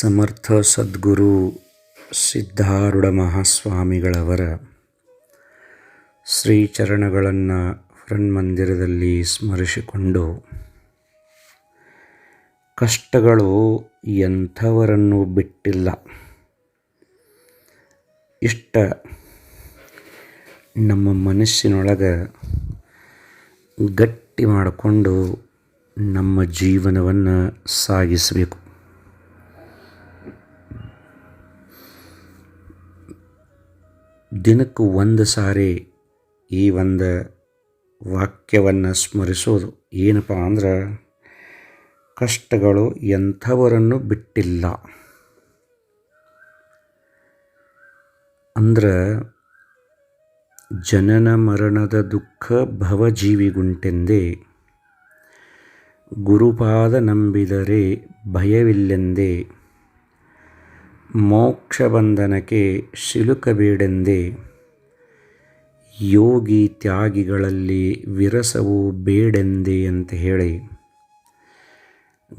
ಸಮರ್ಥ ಸದ್ಗುರು ಸಿದ್ಧಾರೂಢ ಮಹಾಸ್ವಾಮಿಗಳವರ ಶ್ರೀಚರಣಗಳನ್ನು ಮಂದಿರದಲ್ಲಿ ಸ್ಮರಿಸಿಕೊಂಡು, ಕಷ್ಟಗಳು ಎಂಥವರನ್ನು ಬಿಟ್ಟಿಲ್ಲ. ಇಷ್ಟ ನಮ್ಮ ಮನಸ್ಸಿನೊಳಗೆ ಗಟ್ಟಿ ಮಾಡಿಕೊಂಡು ನಮ್ಮ ಜೀವನವನ್ನು ಸಾಗಿಸಬೇಕು. ದಿನಕ್ಕೆ ಒಂದು ಸಾರಿ ಈ ಒಂದು ವಾಕ್ಯವನ್ನು ಸ್ಮರಿಸೋದು ಏನಪ್ಪ ಅಂದ್ರೆ, ಕಷ್ಟಗಳು ಎಂಥವರನ್ನು ಬಿಟ್ಟಿಲ್ಲ. ಅಂದ್ರೆ, ಜನನ ಮರಣದ ದುಃಖ ಭವಜೀವಿಗುಂಟೆಂದೇ, ಗುರುಪಾದ ನಂಬಿದರೆ ಭಯವಿಲ್ಲೆಂದೇ ಮೋಕ್ಷ ಬಂಧನಕ್ಕೆ ಸಿಲುಕಬೇಡೆಂದೇ ಯೋಗಿ ತ್ಯಾಗಿಗಳಲ್ಲಿ ವಿರಸವು ಬೇಡೆಂದೇ ಅಂತ ಹೇಳಿ.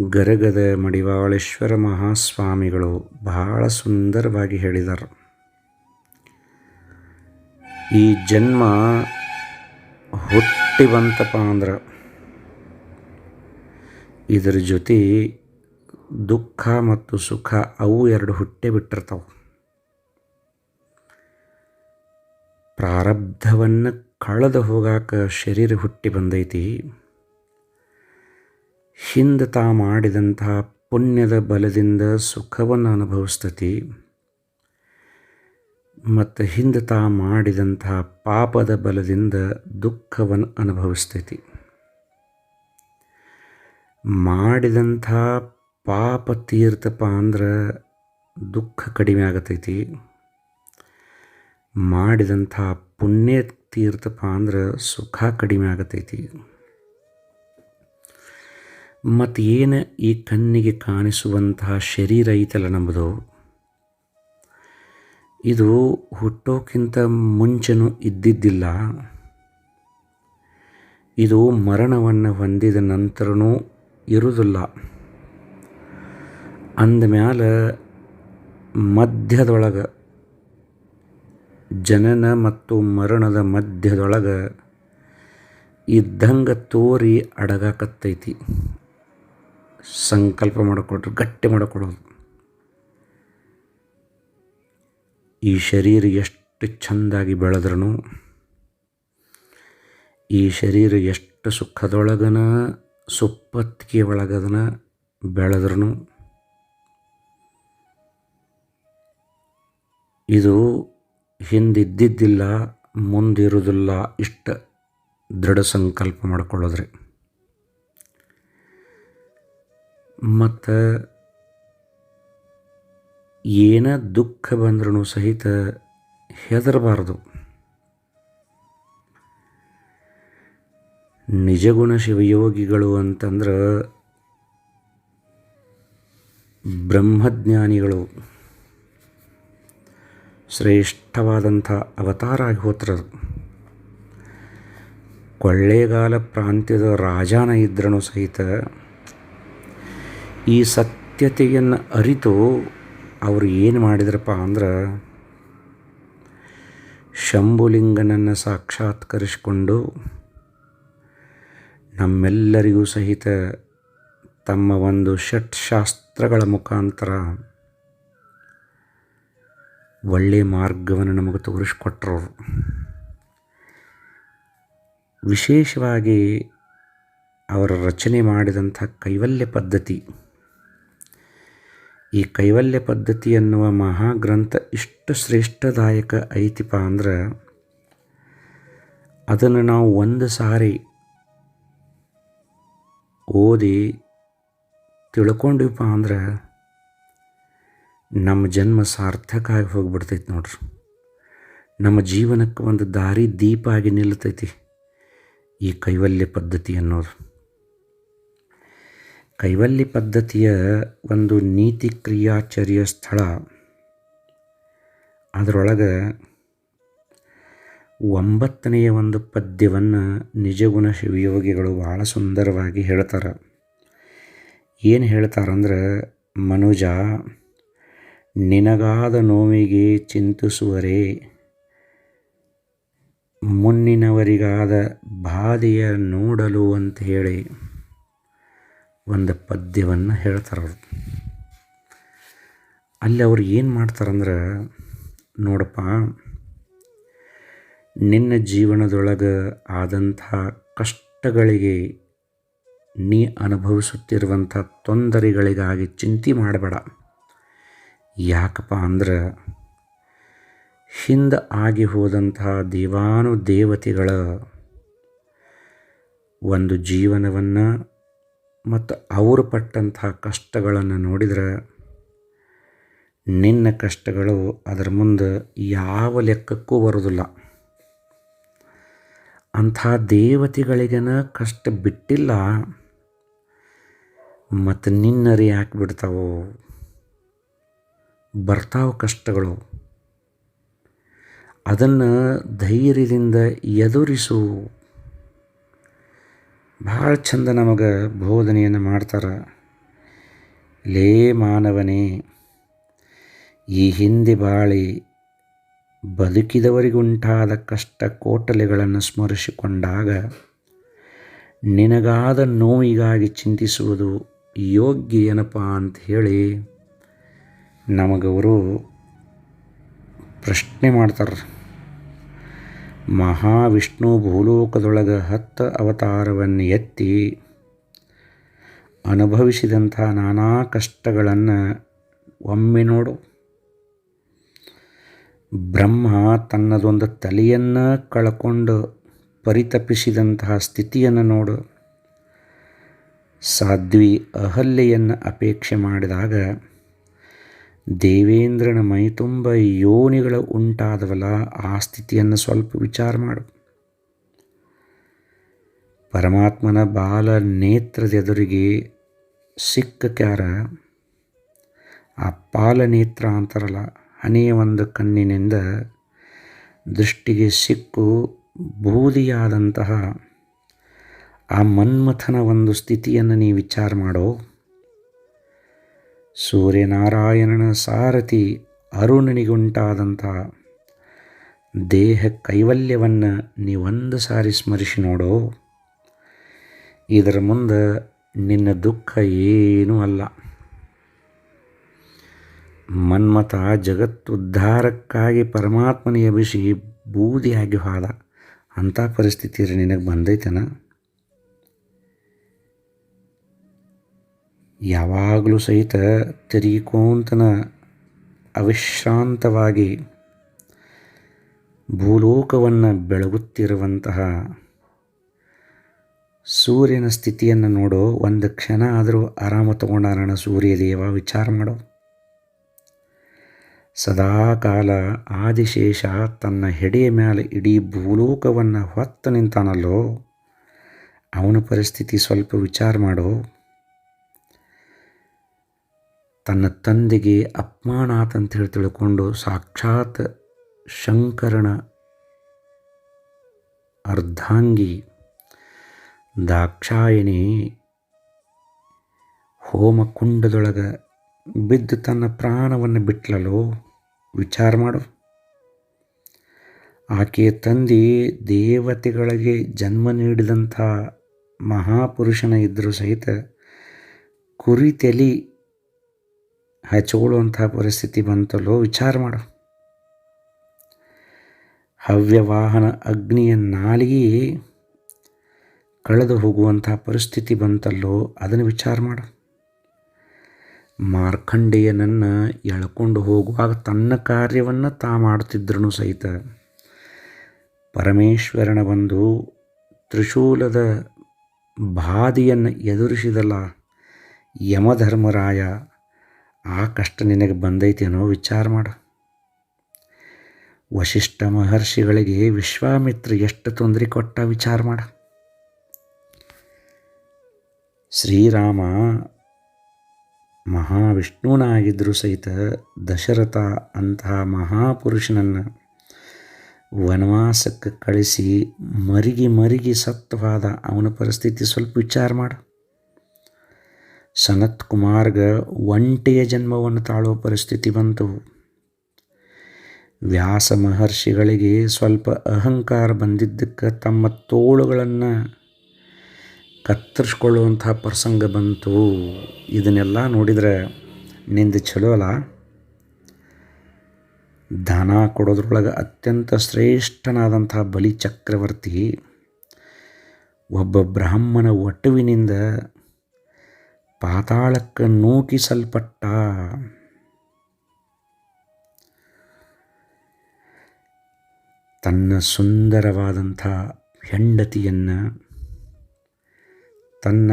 ಗರಗದ ಮಡಿವಾಳೇಶ್ವರ ಮಹಾಸ್ವಾಮಿಗಳು ಬಹಳ ಸುಂದರವಾಗಿ ಹೇಳಿದರು. ಈ ಜನ್ಮ ಹುಟ್ಟಿ ಬಂತಪ್ಪ ಅಂದ್ರೆ ಇದರ ಜೊತೆ ದುಃಖ ಮತ್ತು ಸುಖ ಅವು ಎರಡು ಹುಟ್ಟೆ ಬಿಟ್ಟಿರ್ತಾವೆ. ಪ್ರಾರಬ್ಧವನ್ನು ಕಳೆದು ಹೋಗಾಕ ಶರೀರ ಹುಟ್ಟಿ ಬಂದೈತಿ. ಹಿಂದೆ ತಾ ಮಾಡಿದಂತಹ ಪುಣ್ಯದ ಬಲದಿಂದ ಸುಖವನ್ನು ಅನುಭವಿಸ್ತತಿ. ಮತ್ತು ಹಿಂದೆ ತಾ ಮಾಡಿದಂತಹ ಪಾಪದ ಬಲದಿಂದ ದುಃಖವನ್ನು ಅನುಭವಿಸ್ತೈತಿ. ಮಾಡಿದಂಥ ಪಾಪ ತೀರ್ತಪ್ಪ ಅಂದ್ರೆ ದುಃಖ ಕಡಿಮೆ ಆಗತೈತಿ. ಮಾಡಿದಂಥ ಪುಣ್ಯ ತೀರ್ತಪ್ಪ ಅಂದ್ರೆ ಸುಖ ಕಡಿಮೆ ಆಗತೈತಿ. ಮತ್ತು ಏನು ಈ ಕಣ್ಣಿಗೆ ಕಾಣಿಸುವಂತಹ ಶರೀರ ಐತಲ್ಲ ನಮ್ಮದು ಇದು ಹುಟ್ಟೋಕ್ಕಿಂತ ಮುಂಚೆನೂ ಇದ್ದಿದ್ದಿಲ್ಲ. ಇದು ಮರಣವನ್ನು ಹೊಂದಿದ ನಂತರನೂ ಇರುವುದಿಲ್ಲ. ಅಂದಮ್ಯಾಲ ಮಧ್ಯದೊಳಗೆ, ಜನನ ಮತ್ತು ಮರಣದ ಮಧ್ಯದೊಳಗೆ ಇದ್ದಂಗೆ ತೋರಿ ಅಡಗಾಕತ್ತೈತಿ. ಸಂಕಲ್ಪ ಮಾಡಿಕೊಟ್ರು ಗಟ್ಟಿ ಮಾಡಿಕೊಡೋದು ಈ ಶರೀರ ಎಷ್ಟು ಚೆಂದಾಗಿ ಬೆಳೆದ್ರೂ ಈ ಶರೀರ ಎಷ್ಟು ಸುಖದೊಳಗನ, ಸುಪ್ಪತ್ತಿಗೆ ಒಳಗದನ ಬೆಳೆದ್ರೂ ಇದು ಹಿಂದಿದ್ದಿದ್ದಿಲ್ಲ ಮುಂದಿರುವುದಿಲ್ಲ ಇಷ್ಟ ದೃಢ ಸಂಕಲ್ಪ ಮಾಡ್ಕೊಳ್ಳೋದ್ರಿ. ಮತ್ತು ಏನ ದುಃಖ ಬಂದ್ರೂ ಸಹಿತ ಹೆದರಬಾರ್ದು. ನಿಜಗುಣ ಶಿವಯೋಗಿಗಳು ಅಂತಂದ್ರೆ ಬ್ರಹ್ಮಜ್ಞಾನಿಗಳು. ಶ್ರೇಷ್ಠವಾದಂಥ ಅವತಾರ ಆಗಿ ಹೋತ್ರದು ಕೊಳ್ಳೇಗಾಲ ಪ್ರಾಂತ್ಯದ ರಾಜಾನ ಇದ್ರೂ ಸಹಿತ ಈ ಸತ್ಯತೆಯನ್ನು ಅರಿತು ಅವರು ಏನು ಮಾಡಿದ್ರಪ್ಪ ಅಂದ್ರೆ ಶಂಭುಲಿಂಗನನ್ನು ಸಾಕ್ಷಾತ್ಕರಿಸಿಕೊಂಡು ನಮ್ಮೆಲ್ಲರಿಗೂ ಸಹಿತ ತಮ್ಮ ಒಂದು ಷಟ್ಶಾಸ್ತ್ರಗಳ ಮುಖಾಂತರ ಒಳ್ಳೆಯ ಮಾರ್ಗವನ್ನು ನಮಗೆ ತೋರಿಸ್ಕೊಟ್ರು ವಿಶೇಷವಾಗಿ ಅವರ ರಚನೆ ಮಾಡಿದಂಥ ಕೈವಲ್ಯ ಪದ್ಧತಿ. ಈ ಕೈವಲ್ಯ ಪದ್ಧತಿ ಎನ್ನುವ ಮಹಾಗ್ರಂಥ ಇಷ್ಟು ಶ್ರೇಷ್ಠದಾಯಕ ಐತಿಪ ಅಂದ್ರೆ ಅದನ್ನು ನಾವು ಒಂದು ಸಾರಿ ಓದಿ ತಿಳ್ಕೊಂಡಿವಪ್ಪ ಅಂದ್ರೆ ನಮ್ಮ ಜನ್ಮ ಸಾರ್ಥಕ ಆಗಿ ಹೋಗ್ಬಿಡ್ತೈತಿ ನೋಡ್ರಿ. ನಮ್ಮ ಜೀವನಕ್ಕೆ ಒಂದು ದಾರಿ ದೀಪ ಆಗಿ ನಿಲ್ತೈತಿ ಈ ಕೈವಲ್ಯ ಪದ್ಧತಿ ಅನ್ನೋದು. ಕೈವಲ್ಯ ಪದ್ಧತಿಯ ಒಂದು ನೀತಿ ಕ್ರಿಯಾಚರ್ಯ ಸ್ಥಳ. ಅದರೊಳಗೆ ಒಂಬತ್ತನೆಯ ಒಂದು ಪದ್ಯವನ್ನು ನಿಜಗುಣ ಶಿವಯೋಗಿಗಳು ಭಾಳ ಸುಂದರವಾಗಿ ಹೇಳ್ತಾರೆ. ಏನು ಹೇಳ್ತಾರಂದ್ರೆ, ಮನುಜ ನಿನಗಾದ ನೋವಿಗೆ ಚಿಂತಿಸುವರೆ. ಮುನ್ನಿನವರಿಗಾದ ಬಾಧೆಯ ನೋಡಲು ಅಂತ ಹೇಳಿ ಒಂದು ಪದ್ಯವನ್ನು ಹೇಳ್ತಾರೆ ಅಲ್ಲಿ ಅವ್ರು ಏನು ಮಾಡ್ತಾರಂದ್ರೆ, ನೋಡಪ್ಪ, ನಿನ್ನ ಜೀವನದೊಳಗೆ ಆದಂಥ ಕಷ್ಟಗಳಿಗೆ ನೀ ಅನುಭವಿಸುತ್ತಿರುವಂಥ ತೊಂದರೆಗಳಿಗಾಗಿ ಚಿಂತೆ ಮಾಡಬೇಡ. ಯಾಕಪ್ಪ ಅಂದ್ರೆ ಹಿಂದೆ ಆಗಿ ಹೋದಂತಹ ದೇವಾನು ದೇವತೆಗಳ ಒಂದು ಜೀವನವನ್ನು ಮತ್ತು ಅವರು ಪಟ್ಟಂತಹ ಕಷ್ಟಗಳನ್ನು ನೋಡಿದ್ರೆ ನಿನ್ನ ಕಷ್ಟಗಳು ಅದರ ಮುಂದೆ ಯಾವ ಲೆಕ್ಕಕ್ಕೂ ಬರೋದಿಲ್ಲ. ಅಂಥ ದೇವತೆಗಳಿಗೇನ ಕಷ್ಟ ಬಿಟ್ಟಿಲ್ಲ, ಮತ್ತು ನಿನ್ನರಿ ಯಾಕೆ ಬಿಡ್ತಾವೋ? ಬರ್ತಾವೆ ಕಷ್ಟಗಳು. ಅದನ್ನು ಧೈರ್ಯದಿಂದ ಎದುರಿಸು. ಭಾಳ ಚಂದ ನಮಗೆ ಬೋಧನೆಯನ್ನು ಮಾಡ್ತಾರೆ. ಲೇ ಮಾನವನೇ, ಈ ಹಿಂದೆ ಬಾಳಿ ಬದುಕಿದವರಿಗುಂಟಾದ ಕಷ್ಟ ಕೋಟಲೆಗಳನ್ನು ಸ್ಮರಿಸಿಕೊಂಡಾಗ ನಿನಗಾದ ನೋವಿಗಾಗಿ ಚಿಂತಿಸುವುದು ಯೋಗ್ಯ ಏನಪ್ಪ ಅಂತ ಹೇಳಿ ನಮಗವರು ಪ್ರಶ್ನೆ ಮಾಡ್ತಾರೆ ಮಹಾವಿಷ್ಣು ಭೂಲೋಕದೊಳಗೆ ಹತ್ತು ಅವತಾರವನ್ನು ಎತ್ತಿ ಅನುಭವಿಸಿದಂಥ ನಾನಾ ಕಷ್ಟಗಳನ್ನು ಒಮ್ಮೆ ನೋಡು. ಬ್ರಹ್ಮ ತನ್ನದೊಂದು ತಲೆಯನ್ನು ಕಳ್ಕೊಂಡು ಪರಿತಪಿಸಿದಂತಹ ಸ್ಥಿತಿಯನ್ನು ನೋಡು. ಸಾಧ್ವಿ ಅಹಲ್ಯೆಯನ್ನು ಅಪೇಕ್ಷೆ ಮಾಡಿದಾಗ ದೇವೇಂದ್ರನ ಮೈತುಂಬ ಯೋನಿಗಳು ಉಂಟಾದವಲ್ಲ, ಆ ಸ್ಥಿತಿಯನ್ನು ಸ್ವಲ್ಪ ವಿಚಾರ ಮಾಡು. ಪರಮಾತ್ಮನ ಬಾಲ ನೇತ್ರದ ಸಿಕ್ಕ ಕ್ಯಾರ, ಆ ಪಾಲನೇತ್ರ ಅಂತಾರಲ್ಲ ಹನೆಯ ಒಂದು ಕಣ್ಣಿನಿಂದ ದೃಷ್ಟಿಗೆ ಸಿಕ್ಕು ಬೂದಿಯಾದಂತಹ ಆ ಮನ್ಮಥನ ಒಂದು ಸ್ಥಿತಿಯನ್ನು ನೀವು ವಿಚಾರ ಮಾಡೋ. ಸೂರ್ಯನಾರಾಯಣನ ಸಾರಥಿ ಅರುಣನಿಗುಂಟಾದಂಥ ದೇಹ ಕೈವಲ್ಯವನ್ನು ನೀವೊಂದು ಸಾರಿ ಸ್ಮರಿಸಿ ನೋಡೋ. ಇದರ ಮುಂದೆ ನಿನ್ನ ದುಃಖ ಏನೂ ಅಲ್ಲ. ಮನ್ಮಥ ಜಗತ್ತುದ್ಧಾರಕ್ಕಾಗಿ ಪರಮಾತ್ಮನ ಎಬಿಸಿ ಬೂದಿಯಾಗಿ ಹೋದ ಅಂಥ ಪರಿಸ್ಥಿತಿ ನಿನಗೆ ಬಂದೈತನ? ಯಾವಾಗಲೂ ಸಹಿತ ತಿರುಗಿಕೋಂತನ ಅವಿಶ್ರಾಂತವಾಗಿ ಭೂಲೋಕವನ್ನು ಬೆಳಗುತ್ತಿರುವಂತಹ ಸೂರ್ಯನ ಸ್ಥಿತಿಯನ್ನು ನೋಡೋ ಒಂದು ಕ್ಷಣ ಆದರೂ ಆರಾಮ ತಗೊಂಡಾರಣ ಸೂರ್ಯದೇವ ವಿಚಾರ ಮಾಡೋ. ಸದಾಕಾಲ ಆದಿಶೇಷ ತನ್ನ ಹೆಡೆಯ ಮೇಲೆ ಇಡೀ ಭೂಲೋಕವನ್ನು ಹೊತ್ತು ನಿಂತಾನಲ್ಲೋ, ಅವನ ಪರಿಸ್ಥಿತಿ ಸ್ವಲ್ಪ ವಿಚಾರ ಮಾಡೋ. ತನ್ನ ತಂದೆಗೆ ಅಪಮಾನ ಅಂತ ಹೇಳಿ ತಿಳ್ಕೊಂಡು ಸಾಕ್ಷಾತ್ ಶಂಕರನ ಅರ್ಧಾಂಗಿ ದಾಕ್ಷಾಯಿಣಿ ಹೋಮಕುಂಡದೊಳಗೆ ಬಿದ್ದು ತನ್ನ ಪ್ರಾಣವನ್ನು ಬಿಟ್ಲಲೋ ವಿಚಾರ ಮಾಡು. ಆಕೆಯ ತಂದೆ ದೇವತೆಗಳಿಗೆ ಜನ್ಮ ನೀಡಿದಂಥ ಮಹಾಪುರುಷನ ಇದ್ದರೂ ಸಹಿತ ಕುರಿ ತೆಲಿ ಹಚ್ಕೊಳ್ಳುವಂತಹ ಪರಿಸ್ಥಿತಿ ಬಂತಲ್ಲೋ ವಿಚಾರ ಮಾಡು. ಹವ್ಯವಾಹನ ಅಗ್ನಿಯ ನಾಲಿಗೆ ಕಳೆದು ಹೋಗುವಂತಹ ಪರಿಸ್ಥಿತಿ ಬಂತಲ್ಲೋ ಅದನ್ನು ವಿಚಾರ ಮಾಡು. ಮಾರ್ಕಂಡೇಯನನ್ನು ಎಳ್ಕೊಂಡು ಹೋಗುವಾಗ ತನ್ನ ಕಾರ್ಯವನ್ನು ತಾ ಮಾಡ್ತಿದ್ರೂ ಸಹಿತ ಪರಮೇಶ್ವರನ ಬಂದು ತ್ರಿಶೂಲದ ಬಾದಿಯನ್ನು ಎದುರಿಸಿದಲ್ಲ ಯಮಧರ್ಮರಾಯ ಆ ಕಷ್ಟ ನಿನಗೆ ಬಂದೈತೇನೋ ವಿಚಾರ ಮಾಡು. ವಶಿಷ್ಠ ಮಹರ್ಷಿಗಳಿಗೆ ವಿಶ್ವಾಮಿತ್ರ ಎಷ್ಟು ತೊಂದರೆ ಕೊಟ್ಟ ವಿಚಾರ ಮಾಡ. ಶ್ರೀರಾಮ ಮಹಾವಿಷ್ಣುವನಾಗಿದ್ದರೂ ಸಹಿತ ದಶರಥ ಅಂತಹ ಮಹಾಪುರುಷನನ್ನು ವನವಾಸಕ್ಕೆ ಕಳಿಸಿ ಮರಿಗಿ ಮರಿಗಿ ಸತ್ವಾದ ಅವನ ಪರಿಸ್ಥಿತಿ ಸ್ವಲ್ಪ ವಿಚಾರ ಮಾಡು. ಸನತ್ ಕುಮಾರ್ಗ ಒಂಟೆಯ ಜನ್ಮವನ್ನು ತಾಳುವ ಪರಿಸ್ಥಿತಿ ಬಂತು. ವ್ಯಾಸ ಮಹರ್ಷಿಗಳಿಗೆ ಸ್ವಲ್ಪ ಅಹಂಕಾರ ಬಂದಿದ್ದಕ್ಕೆ ತಮ್ಮ ತೋಳುಗಳನ್ನು ಕತ್ತರಿಸ್ಕೊಳ್ಳುವಂಥ ಪ್ರಸಂಗ ಬಂತು. ಇದನ್ನೆಲ್ಲ ನೋಡಿದರೆ ನಿಂದು ಚಲೋ ಅಲ್ಲ? ದಾನ ಕೊಡೋದ್ರೊಳಗೆ ಅತ್ಯಂತ ಶ್ರೇಷ್ಠನಾದಂಥ ಬಲಿ ಚಕ್ರವರ್ತಿ ಒಬ್ಬ ಬ್ರಾಹ್ಮಣ ಒಟುವಿನಿಂದ ಪಾತಾಳಕ್ಕೆ ನೂಕಿಸಲ್ಪಟ್ಟ. ತನ್ನ ಸುಂದರವಾದಂಥ ಹೆಂಡತಿಯನ್ನು, ತನ್ನ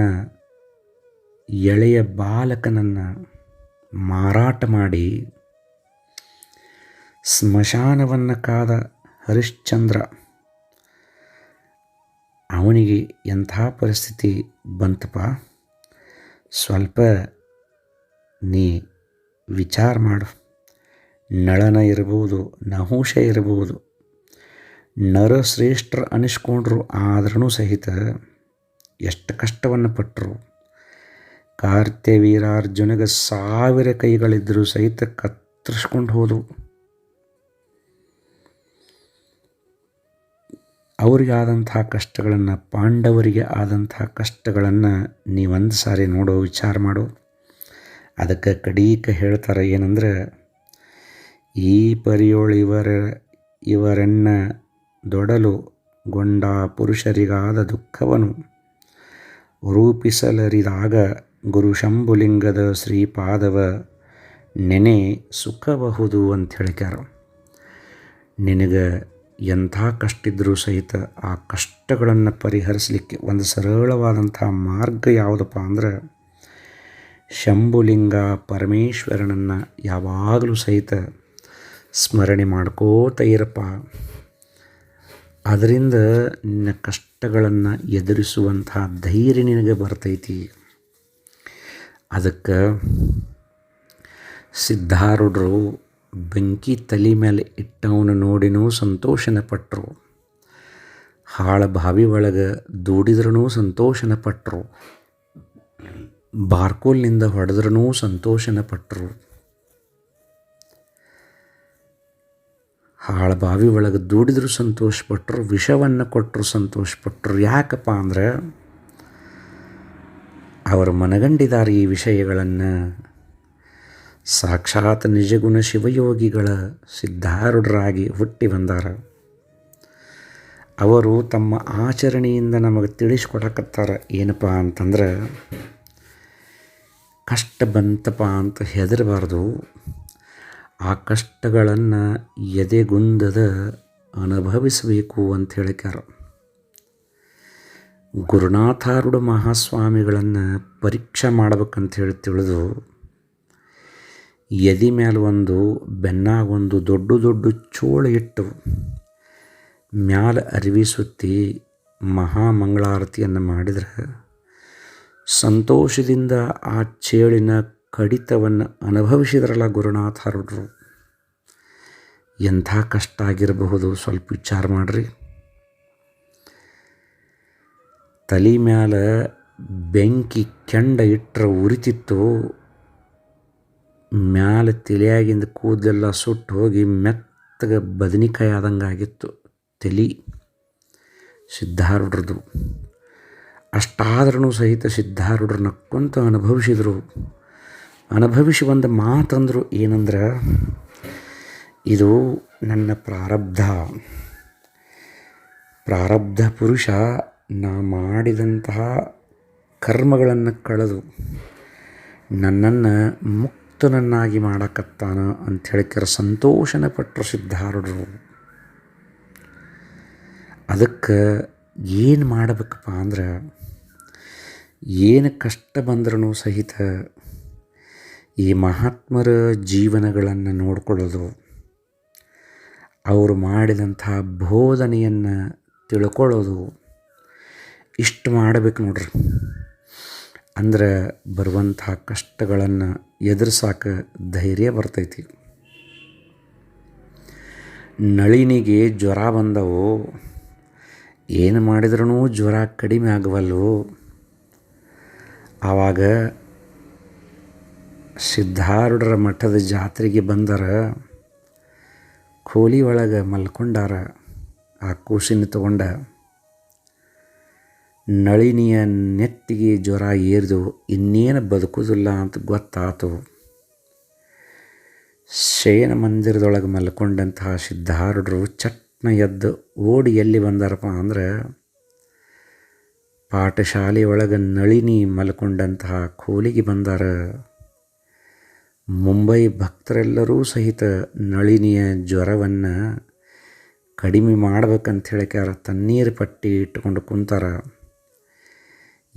ಎಳೆಯ ಬಾಲಕನನ್ನು ಮಾರಾಟ ಮಾಡಿ, ಸ್ಮಶಾನವನ್ನು ಕಾದ ಹರಿಶ್ಚಂದ್ರ ಅವನಿಗೆ ಎಂಥ ಪರಿಸ್ಥಿತಿ ಬಂತಪ್ಪ? ಸ್ವಲ್ಪ ನೀ ವಿಚಾರ ಮಾಡು. ನಳನ ಇರಬಹುದು, ನಹುಷ ಇರ್ಬೋದು ನರಶ್ರೇಷ್ಠರು ಅನಿಸ್ಕೊಂಡ್ರು ಆದ್ರೂ ಸಹಿತ ಎಷ್ಟು ಕಷ್ಟವನ್ನು ಪಟ್ಟರು ಕಾರ್ತ್ಯವೀರಾರ್ಜುನಿಗೆ ಸಾವಿರ ಕೈಗಳಿದ್ದರೂ ಸಹಿತ ಕತ್ತರಿಸ್ಕೊಂಡು ಹೋದವು ಅವರಿಗೆ ಆದಂತಹ ಕಷ್ಟಗಳನ್ನು, ಪಾಂಡವರಿಗೆ ಆದಂತಹ ಕಷ್ಟಗಳನ್ನು ನೀವೊಂದು ಸಾರಿ ನೋಡೋ ವಿಚಾರ ಮಾಡು. ಅದಕ್ಕೆ ಕಡೀಕ ಹೇಳ್ತಾರೆ ಏನಂದ್ರೆ, ಈ ಪರಿಯೋಳು ಇವರ ಇವರನ್ನ ದೊಡಲು ಗೊಂಡ ಪುರುಷರಿಗಾದ ದುಃಖವನ್ನು ರೂಪಿಸಲರಿದಾಗ ಗುರು ಶಂಭುಲಿಂಗದ ಶ್ರೀಪಾದವ ನೆನೆ ಸುಖಬಹುದು ಅಂತ ಹೇಳಿಕ್ಯಾರ ನಿನಗೆ ಎಂಥ ಕಷ್ಟ ಇದ್ದರೂ ಸಹಿತ ಆ ಕಷ್ಟಗಳನ್ನು ಪರಿಹರಿಸಲಿಕ್ಕೆ ಒಂದು ಸರಳವಾದಂಥ ಮಾರ್ಗ ಯಾವುದಪ್ಪ ಅಂದ್ರೆ ಶಂಭುಲಿಂಗ ಪರಮೇಶ್ವರನನ್ನು ಯಾವಾಗಲೂ ಸಹಿತ ಸ್ಮರಣೆ ಮಾಡ್ಕೋತ ಇರಪ್ಪ. ಅದರಿಂದ ನಿನ್ನ ಕಷ್ಟಗಳನ್ನು ಎದುರಿಸುವಂಥ ಧೈರ್ಯ ನಿನಗೆ ಬರ್ತೈತಿ. ಅದಕ್ಕೆ ಸಿದ್ಧಾರೂಢರು ಬೆಂಕಿ ತಲೆ ಮೇಲೆ ಇಟ್ಟವನು ನೋಡಿನೂ ಸಂತೋಷನ ಪಟ್ಟರು ಹಾಳ ಬಾವಿ ಒಳಗೆ ದೂಡಿದ್ರೂ ಸಂತೋಷನ ಪಟ್ಟರು ಬಾರ್ಕೋಲ್ನಿಂದ ಹೊಡೆದ್ರೂ ಸಂತೋಷನ ಪಟ್ಟರು ಹಾಳ ಬಾವಿ ಒಳಗೆ ದೂಡಿದ್ರು ಸಂತೋಷಪಟ್ಟರು ವಿಷವನ್ನು ಕೊಟ್ಟರು ಸಂತೋಷಪಟ್ಟರು ಯಾಕಪ್ಪ ಅಂದ್ರೆ, ಅವರು ಮನಗಂಡಿದ್ದಾರೆ ಈ ವಿಷಯಗಳನ್ನು ಸಾಕ್ಷಾತ್ ನಿಜಗುಣ ಶಿವಯೋಗಿಗಳ ಸಿದ್ಧಾರೂಢರಾಗಿ ಹುಟ್ಟಿ ಬಂದಾರ. ಅವರು ತಮ್ಮ ಆಚರಣೆಯಿಂದ ನಮಗೆ ತಿಳಿಸ್ಕೊಡಕತ್ತಾರ. ಏನಪ್ಪ ಅಂತಂದ್ರೆ, ಕಷ್ಟ ಬಂತಪ್ಪ ಅಂತ ಹೆದರಬಾರ್ದು. ಆ ಕಷ್ಟಗಳನ್ನು ಎದೆಗುಂದದ ಅನುಭವಿಸಬೇಕು ಅಂತ ಹೇಳಿಕ್ಯಾರ. ಗುರುನಾಥಾರೂಢ ಮಹಾಸ್ವಾಮಿಗಳನ್ನು ಪರೀಕ್ಷೆ ಮಾಡ್ಬೇಕಂತ ಹೇಳಿ ತಿಳಿದು ಎದೆ ಮ್ಯಾಲ ಒಂದು, ಬೆನ್ನಾಗ ಒಂದು ದೊಡ್ಡ ದೊಡ್ಡ ಚೋಳ ಇಟ್ಟು ಮ್ಯಾಲ ಅರಿವಿ ಸುತ್ತಿ ಮಹಾಮಂಗಳಾರತಿಯನ್ನು ಮಾಡಿದ್ರೆ ಸಂತೋಷದಿಂದ ಆ ಚೇಳಿನ ಕಡಿತವನ್ನು ಅನುಭವಿಸಿದ್ರಲ್ಲ ಗುರುನಾಥ ಹರಡರು. ಎಂಥ ಕಷ್ಟ ಆಗಿರಬಹುದು ಸ್ವಲ್ಪ ವಿಚಾರ ಮಾಡಿರಿ. ತಲೆ ಮ್ಯಾಲ ಬೆಂಕಿ ಕೆಂಡ ಇಟ್ಟರೆ ಉರಿತಿತ್ತು ಮ್ಯಾಲೆ ತಲೆಯಾಗಿಂದ ಕೂದಲೆಲ್ಲ ಸುಟ್ಟು ಹೋಗಿ ಮೆತ್ತಗೆ ಬದನಿಕಾಯಿ ಆದಂಗೆ ಆಗಿತ್ತು ತಲೆ. ಸಿದ್ಧಾರೂಢರದು. ಅಷ್ಟಾದ್ರೂ ಸಹಿತ ಸಿದ್ಧಾರೂಢರು ನಕ್ಕೊಂತ ಅನುಭವಿಸಿದರು. ಅನುಭವಿಸಿ ಒಂದು ಮಾತಂದರು ಏನಂದ್ರೆ, ಇದು ನನ್ನ ಪ್ರಾರಬ್ಧ. ಪ್ರಾರಬ್ಧ ಪುರುಷ ನಾ ಮಾಡಿದಂತಹ ಕರ್ಮಗಳನ್ನು ಕಳೆದು ನನ್ನನ್ನು ಮುಕ್ತನನ್ನಾಗಿ ಮಾಡಕತ್ತಾನ ಅಂತ ಹೇಳಿಕರ ಸಂತೋಷನ ಪಟ್ಟರು ಸಿದ್ಧಾರೂಢರು. ಅದಕ್ಕೆ ಏನು ಮಾಡಬೇಕಪ್ಪ ಅಂದ್ರೆ ಏನು ಕಷ್ಟ ಬಂದ್ರೂ ಸಹಿತ ಈ ಮಹಾತ್ಮರ ಜೀವನಗಳನ್ನು ನೋಡ್ಕೊಳ್ಳೋದು, ಅವರು ಮಾಡಿದಂಥ ಬೋಧನೆಯನ್ನು ತಿಳ್ಕೊಳ್ಳೋದು ಇಷ್ಟು ಮಾಡಬೇಕು ನೋಡ್ರಿ. ಅಂದ್ರೆ ಬರುವಂಥ ಕಷ್ಟಗಳನ್ನು ಎದುರಿಸಾಕ ಧೈರ್ಯ ಬರ್ತೈತಿ. ನಳಿನಿಗೆ ಜ್ವರ ಬಂದವು. ಏನು ಮಾಡಿದ್ರೂ ಜ್ವರ ಕಡಿಮೆ ಆಗವಲ್ಲು. ಆವಾಗ ಸಿದ್ಧಾರೂಢರ ಮಠದ ಜಾತ್ರೆಗೆ ಬಂದರ. ಕೋಲಿ ಒಳಗೆ ಮಲ್ಕೊಂಡಾರ. ಆ ಕೂಸಿನ ತಗೊಂಡ ನಳಿನಿಯ ನೆತ್ತಿಗೆ ಜ್ವರ ಏರಿದು ಇನ್ನೇನು ಬದುಕುದಿಲ್ಲ ಅಂತ ಗೊತ್ತಾತು. ಶಯನ ಮಂದಿರದೊಳಗೆ ಮಲ್ಕೊಂಡಂತಹ ಸಿದ್ಧಾರೂಢರು ಚಟ್ನ ಎದ್ದು ಓಡಿ ಎಲ್ಲಿ ಬಂದಾರಪ್ಪ ಅಂದ್ರೆ ಪಾಠಶಾಲೆ ಒಳಗೆ ನಳಿನಿ ಮಲ್ಕೊಂಡಂತಹ ಕೋಲಿಗೆ ಬಂದಾರ. ಮುಂಬೈ ಭಕ್ತರೆಲ್ಲರೂ ಸಹಿತ ನಳಿನಿಯ ಜ್ವರವನ್ನು ಕಡಿಮೆ ಮಾಡ್ಬೇಕಂತ ಹೇಳಿಕ್ಯಾರ ತಣ್ಣೀರು ಪಟ್ಟಿ ಇಟ್ಕೊಂಡು ಕುಂತಾರ.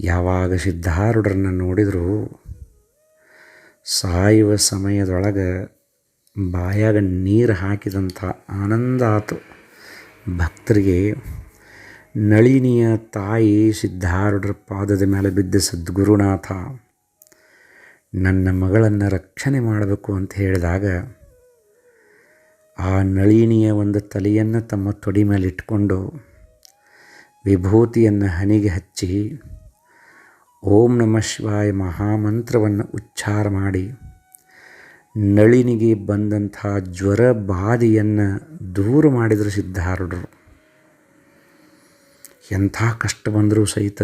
ಯಾವಾಗ ಸಿದ್ಧಾರೂಢರನ್ನ ನೋಡಿದರೂ ಸಾಯುವ ಸಮಯದೊಳಗೆ ಬಾಯಾಗ ನೀರು ಹಾಕಿದಂಥ ಆನಂದ ಆತು. ಭಕ್ತರಿಗೆ ನಳಿನಿಯ ತಾಯಿ ಸಿದ್ಧಾರೂಢರ ಪಾದದ ಮೇಲೆ ಬಿದ್ದ ಸದ್ಗುರುನಾಥ, ನನ್ನ ಮಗಳನ್ನು ರಕ್ಷಣೆ ಮಾಡಬೇಕು ಅಂತ ಹೇಳಿದಾಗ ಆ ನಳಿನಿಯ ಒಂದು ತಲೆಯನ್ನು ತಮ್ಮ ತೊಡಿ ಮೇಲೆ ಇಟ್ಕೊಂಡು ವಿಭೂತಿಯನ್ನು ಹನಿಗೆ ಹಚ್ಚಿ ಓಂ ನಮಃ ಶಿವಾಯ ಮಹಾಮಂತ್ರವನ್ನು ಉಚ್ಚಾರ ಮಾಡಿ, ನಳಿನಿಗೆ ಬಂದಂಥ ಜ್ವರ ಬಾಧೆಯನ್ನು ದೂರ ಮಾಡಿದರು ಸಿದ್ಧಾರೂಢರು. ಎಂಥ ಕಷ್ಟ ಬಂದರೂ ಸಹಿತ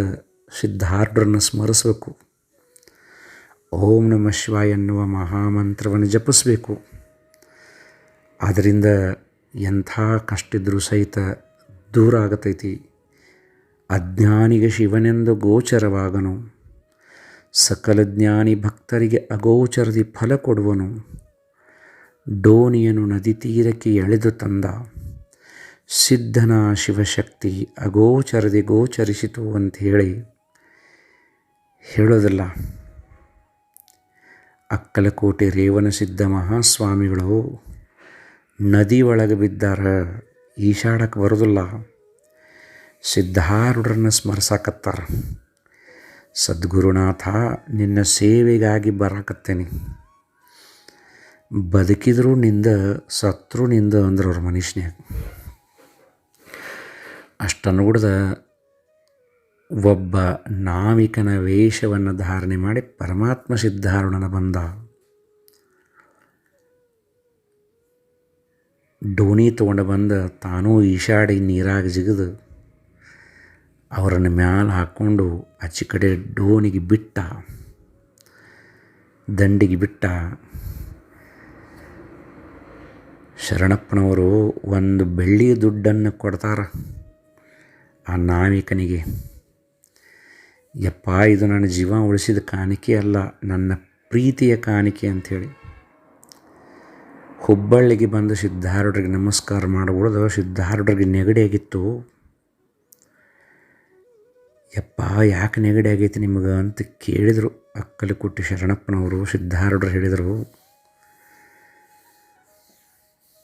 ಸಿದ್ಧಾರ್ಢರನ್ನು ಸ್ಮರಿಸಬೇಕು. ಓಂ ನಮ ಶಿವಾಯ ಎನ್ನುವ ಮಹಾಮಂತ್ರವನ್ನು ಜಪಿಸಬೇಕು. ಆದ್ದರಿಂದ ಎಂಥ ಕಷ್ಟ ಇದ್ದರೂ ಸಹಿತ ದೂರ ಆಗತೈತಿ. ಅಜ್ಞಾನಿಗೆ ಶಿವನೆಂದು ಗೋಚರವಾಗನು. ಸಕಲ ಜ್ಞಾನಿ ಭಕ್ತರಿಗೆ ಅಗೋಚರದಿ ಫಲ ಕೊಡುವನು. ಡೋನಿಯನು ನದಿ ತೀರಕ್ಕೆ ಎಳೆದು ತಂದ. ಸಿದ್ಧನ ಶಿವಶಕ್ತಿ ಅಗೋಚರದಿ ಗೋಚರಿಸಿತು ಅಂತ ಹೇಳಿ ಹೇಳೋದಲ್ಲ. ಅಕ್ಕಲಕೋಟೆ ರೇವಣಸಿದ್ಧ ಮಹಾಸ್ವಾಮಿಗಳು ನದಿ ಒಳಗೆ ಬಿದ್ದಾರ, ಈಶಾಡಕ್ಕೆ ಬರೋದಿಲ್ಲ. ಸಿದ್ಧಾರೂಢರನ್ನ ಸ್ಮರಿಸಾಕತ್ತಾರ. ಸದ್ಗುರುನಾಥ, ನಿನ್ನ ಸೇವೆಗಾಗಿ ಬರಾಕತ್ತೇನೆ. ಬದುಕಿದ್ರು ನಿಂದ, ಸತ್ರು ನಿಂದ ಅಂದ್ರೆ ಅವ್ರ ಮನುಷ್ಯನ್ಯಾಗ ಅಷ್ಟನ್ನುಡ್ದ ಒಬ್ಬ ನಾವಿಕನ ವೇಷವನ್ನು ಧಾರಣೆ ಮಾಡಿ ಪರಮಾತ್ಮ ಸಿದ್ಧಾರೂಢನ ಬಂದ. ಡೋಣಿ ತೊಗೊಂಡು ಬಂದ, ತಾನೂ ಈಶಾಡಿ ನೀರಾಗಿ ಜಿಗಿದು ಅವರನ್ನು ಮ್ಯಾಲೆ ಹಾಕ್ಕೊಂಡು ಆಚೆ ಕಡೆ ಡೋಣಿಗೆ ಬಿಟ್ಟ, ದಂಡಿಗೆ ಬಿಟ್ಟ. ಶರಣಪ್ಪನವರು ಒಂದು ಬೆಳ್ಳಿ ದುಡ್ಡನ್ನು ಕೊಡ್ತಾರ ಆ ನಾವಿಕನಿಗೆ. ಯಪ್ಪ, ಇದು ನನ್ನ ಜೀವ ಉಳಿಸಿದ ಕಾಣಿಕೆ ಅಲ್ಲ, ನನ್ನ ಪ್ರೀತಿಯ ಕಾಣಿಕೆ ಅಂಥೇಳಿ. ಹುಬ್ಬಳ್ಳಿಗೆ ಬಂದು ಸಿದ್ಧಾರೂಢರಿಗೆ ನಮಸ್ಕಾರ ಮಾಡಬಾರ್ದು ಸಿದ್ಧಾರೂಢರಿಗೆ ನೆಗಡಿ ಆಗಿತ್ತು. ಯಪ್ಪ, ಯಾಕೆ ನೆಗಡಿ ಆಗೈತಿ ನಿಮಗೆ ಅಂತ ಕೇಳಿದರು. ಅಕ್ಕಲಕುಟ್ಟಿ ಶರಣಪ್ಪನವರು, ಸಿದ್ಧಾರೂಢರು ಹೇಳಿದರು,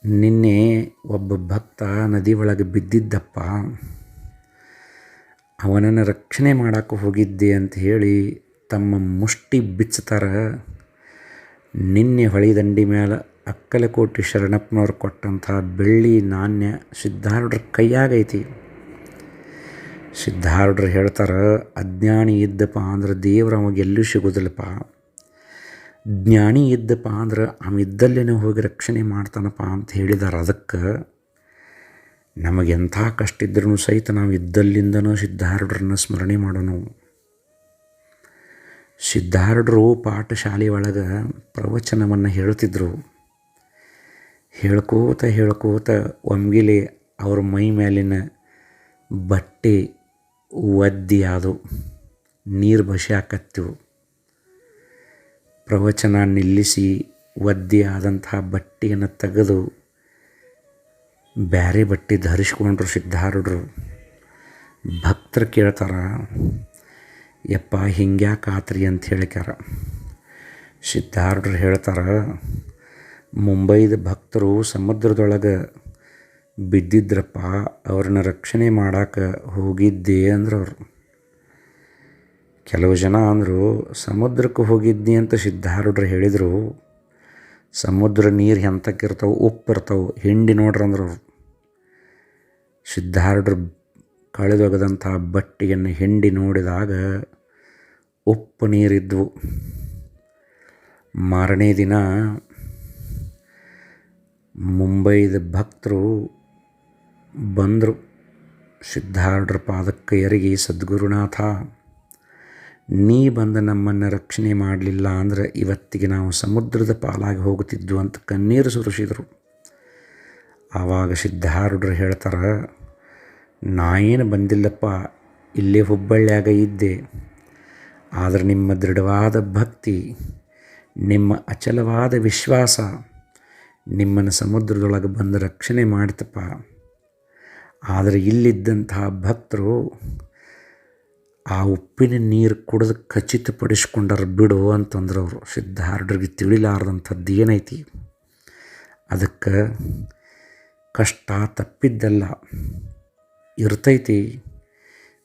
ನಿನ್ನೆ ಒಬ್ಬ ಭಕ್ತ ನದಿ ಒಳಗೆ ಬಿದ್ದಿದ್ದಪ್ಪ. ಅವನನ್ನು ರಕ್ಷಣೆ ಮಾಡೋಕ್ಕೆ ಹೋಗಿದ್ದೆ ಅಂತ ಹೇಳಿ ತಮ್ಮ ಮುಷ್ಟಿ ಬಿಚ್ಚತಾರ ನಿನ್ನೆ ಹೊಳಿದಂಡಿ ಮೇಲೆ ಅಕ್ಕಲಕೋಟಿ ಶರಣಪ್ಪನವ್ರು ಕೊಟ್ಟಂಥ ಬೆಳ್ಳಿ ನಾಣ್ಯ ಸಿದ್ಧಾರೂಢರ ಕೈಯಾಗೈತಿ. ಸಿದ್ಧಾರೂಢರು ಹೇಳ್ತಾರೆ, ಅಜ್ಞಾನಿ ಇದ್ದಪ್ಪ ಅಂದ್ರೆ ದೇವ್ರು ಅವಾಗ ಎಲ್ಲೂ ಸಿಗೋದಿಲ್ಲಪ್ಪ. ಜ್ಞಾನಿ ಇದ್ದಪ್ಪ ಅಂದ್ರೆ ಇದ್ದಲ್ಲೇ ಹೋಗಿ ರಕ್ಷಣೆ ಮಾಡ್ತಾನಪ್ಪ ಅಂತ ಹೇಳಿದಾರೆ. ಅದಕ್ಕೆ ನಮಗೆಂಥ ಕಷ್ಟ ಇದ್ರೂ ಸಹಿತ ನಾವು ಇದ್ದಲ್ಲಿಂದನೂ ಸಿದ್ಧಾರೂಢರನ್ನ ಸ್ಮರಣೆ ಮಾಡೋಣ. ಸಿದ್ಧಾರ್ಢರು ಪಾಠಶಾಲೆ ಒಳಗೆ ಪ್ರವಚನವನ್ನು ಹೇಳ್ತಿದ್ರು. ಹೇಳ್ಕೋತ ಹೇಳ್ಕೋತ ಒಮ್ಗಿಲೆ ಅವ್ರ ಮೈ ಮೇಲಿನ ಬಟ್ಟೆ ಒದ್ದಿ ಅದು ನೀರು ಬಸಿ ಹಾಕತ್ತಿವು. ಪ್ರವಚನ ನಿಲ್ಲಿಸಿ ಒದ್ದಿ ಆದಂತಹ ಬಟ್ಟೆಯನ್ನು ತೆಗೆದು ಬ್ಯಾರೆ ಬಟ್ಟೆ ಧರಿಸ್ಕೊಂಡ್ರು ಸಿದ್ಧಾರೂಢರು. ಭಕ್ತರು ಕೇಳ್ತಾರ, ಯಪ್ಪ, ಹಿಂಗ್ಯಾಕೆ ಆತ್ರಿ? ಅಂತ ಹೇಳಿಕ್ಯಾರ. ಸಿದ್ಧಾರೂಢರು ಹೇಳ್ತಾರ, ಮುಂಬೈದ ಭಕ್ತರು ಸಮುದ್ರದೊಳಗೆ ಬಿದ್ದಿದ್ರಪ್ಪ, ಅವ್ರನ್ನ ರಕ್ಷಣೆ ಮಾಡಕ್ಕೆ ಹೋಗಿದ್ದೆ ಅಂದ್ರೆ ಅವರು. ಕೆಲವು ಜನ ಅಂದರು ಸಮುದ್ರಕ್ಕೆ ಹೋಗಿದ್ನಿ ಅಂತ ಸಿದ್ಧಾರೂಢರು ಹೇಳಿದರು. ಸಮುದ್ರ ನೀರು ಎಂತಕ್ಕಿರ್ತಾವೆ ಉಪ್ಪು ಇರ್ತಾವೆ, ಹಿಂಡಿ ನೋಡ್ರಿ ಅಂದ್ರೆ ಅವರು. ಸಿದ್ಧಾರೂಢರು ಕಳೆದೊಗದಂಥ ಬಟ್ಟೆಯನ್ನು ಹಿಂಡಿ ನೋಡಿದಾಗ ಉಪ್ಪು ನೀರಿದ್ವು ಮಾರನೇ ದಿನ ಮುಂಬೈದ ಭಕ್ತರು ಬಂದರು. ಸಿದ್ಧಾರ್ಢರ ಪಾದಕ್ಕೆ ಎರಗಿ, ಸದ್ಗುರುನಾಥ, ನೀ ಬಂದು ನಮ್ಮನ್ನು ರಕ್ಷಣೆ ಮಾಡಲಿಲ್ಲ ಅಂದರೆ ಇವತ್ತಿಗೆ ನಾವು ಸಮುದ್ರದ ಪಾಲಾಗಿ ಹೋಗುತ್ತಿದ್ದು ಅಂತ ಕಣ್ಣೀರು ಸುರಿಸಿದರು. ಆವಾಗ ಸಿದ್ಧಾರೂಢರು ಹೇಳ್ತಾರೆ ನಾನೇನು ಬಂದಿಲ್ಲಪ್ಪ, ಇಲ್ಲೇ ಹುಬ್ಬಳ್ಳಿಯಾಗ ಇದ್ದೆ. ಆದರೆ ನಿಮ್ಮ ದೃಢವಾದ ಭಕ್ತಿ, ನಿಮ್ಮ ಅಚಲವಾದ ವಿಶ್ವಾಸ ನಿಮ್ಮನ್ನು ಸಮುದ್ರದೊಳಗೆ ಬಂದು ರಕ್ಷಣೆ ಮಾಡಿತಪ್ಪ. ಆದರೆ ಇಲ್ಲಿದ್ದಂತಹ ಭಕ್ತರು ಆ ಉಪ್ಪಿನ ನೀರು ಕುಡಿದು ಖಚಿತಪಡಿಸ್ಕೊಂಡರು ಬಿಡು ಅಂತಂದ್ರೆ ಅವರು. ಸಿದ್ಧಾರ್ಡ್ರಿಗೆ ತಿಳಿಲಾರ್ದಂಥದ್ದು ಏನೈತಿ? ಅದಕ್ಕೆ ಕಷ್ಟ ತಪ್ಪಿದ್ದಲ್ಲ ಇರ್ತೈತಿ.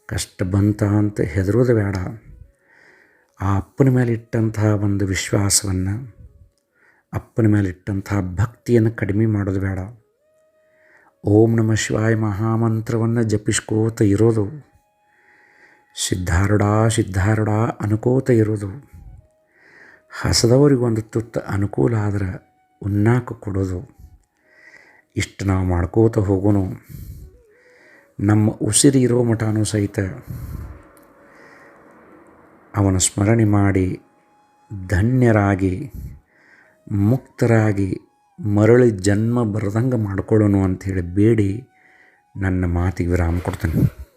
ಕಷ್ಟ ಬಂತ ಅಂತ ಹೆದರೋದು ಬೇಡ. ಆ ಅಪ್ಪನ ಮೇಲೆ ಇಟ್ಟಂತಹ ಒಂದು ವಿಶ್ವಾಸವನ್ನು, ಅಪ್ಪನ ಮೇಲೆ ಇಟ್ಟಂತಹ ಭಕ್ತಿಯನ್ನು ಕಡಿಮೆ ಮಾಡೋದು ಬೇಡ. ಓಂ ನಮ ಶಿವಾಯ ಮಹಾಮಂತ್ರವನ್ನು ಜಪಿಸ್ಕೋತ ಇರೋದು. ಸಿದ್ಧಾರೂಢ ಸಿದ್ಧಾರೂಢ ಅನುಕೋತ ಇರೋದು. ಹಸದವರಿಗೊಂದು ತುತ್ತು ಅನುಕೂಲ ಆದ್ರೆ ಉನ್ನಾಕ ಕೊಡೋದು. ಇಷ್ಟು ನಾವು ಮಾಡ್ಕೋತ ಹೋಗೋನು. ನಮ್ಮ ಉಸಿರಿ ಇರೋ ಮಠನೂ ಸಹಿತ ಅವನ ಸ್ಮರಣೆ ಮಾಡಿ ಧನ್ಯರಾಗಿ, ಮುಕ್ತರಾಗಿ ಮರಳಿ ಜನ್ಮ ಬರದಂಗೆ ಅಂತ ಅಂಥೇಳಿ ಬೇಡಿ ನನ್ನ ಮಾತಿಗೆ ವಿರಾಮ ಕೊಡ್ತೇನೆ.